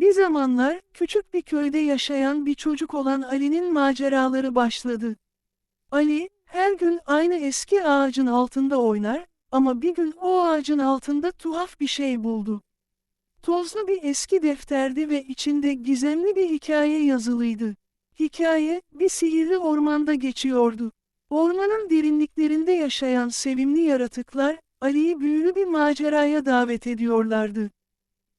Bir zamanlar, küçük bir köyde yaşayan bir çocuk olan Ali'nin maceraları başladı. Ali, her gün aynı eski ağacın altında oynar, ama bir gün o ağacın altında tuhaf bir şey buldu. Tozlu bir eski defterdi ve içinde gizemli bir hikaye yazılıydı. Hikaye, bir sihirli ormanda geçiyordu. Ormanın derinliklerinde yaşayan sevimli yaratıklar, Ali'yi büyülü bir maceraya davet ediyorlardı.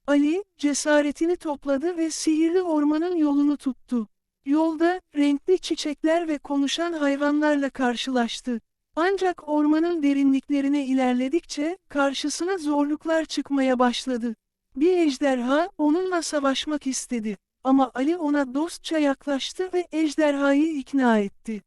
Ali, cesaretini topladı ve sihirli ormanın yolunu tuttu. Yolda, renkli çiçekler ve konuşan hayvanlarla karşılaştı. Ancak ormanın derinliklerine ilerledikçe, karşısına zorluklar çıkmaya başladı. Bir ejderha, onunla savaşmak istedi. Ama Ali ona dostça yaklaştı ve ejderhayı ikna etti.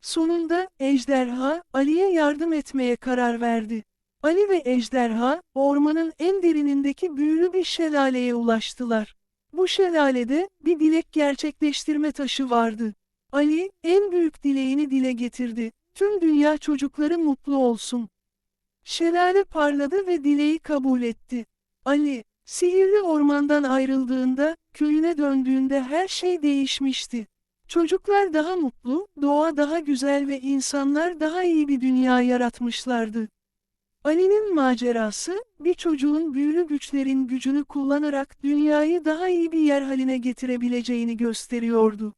Sonunda, ejderha, Ali'ye yardım etmeye karar verdi. Ali ve ejderha, ormanın en derinindeki büyülü bir şelaleye ulaştılar. Bu şelalede, bir dilek gerçekleştirme taşı vardı. Ali, en büyük dileğini dile getirdi. Tüm dünya çocukları mutlu olsun. Şelale parladı ve dileği kabul etti. Ali, sihirli ormandan ayrıldığında, köyüne döndüğünde her şey değişmişti. Çocuklar daha mutlu, doğa daha güzel ve insanlar daha iyi bir dünya yaratmışlardı. Ali'nin macerası, bir çocuğun büyülü güçlerin gücünü kullanarak dünyayı daha iyi bir yer haline getirebileceğini gösteriyordu.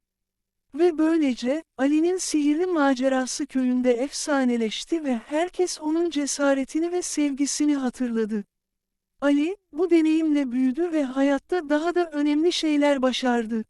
Ve böylece, Ali'nin sihirli macerası köyünde efsaneleşti ve herkes onun cesaretini ve sevgisini hatırladı. Ali, bu deneyimle büyüdü ve hayatta daha da önemli şeyler başardı.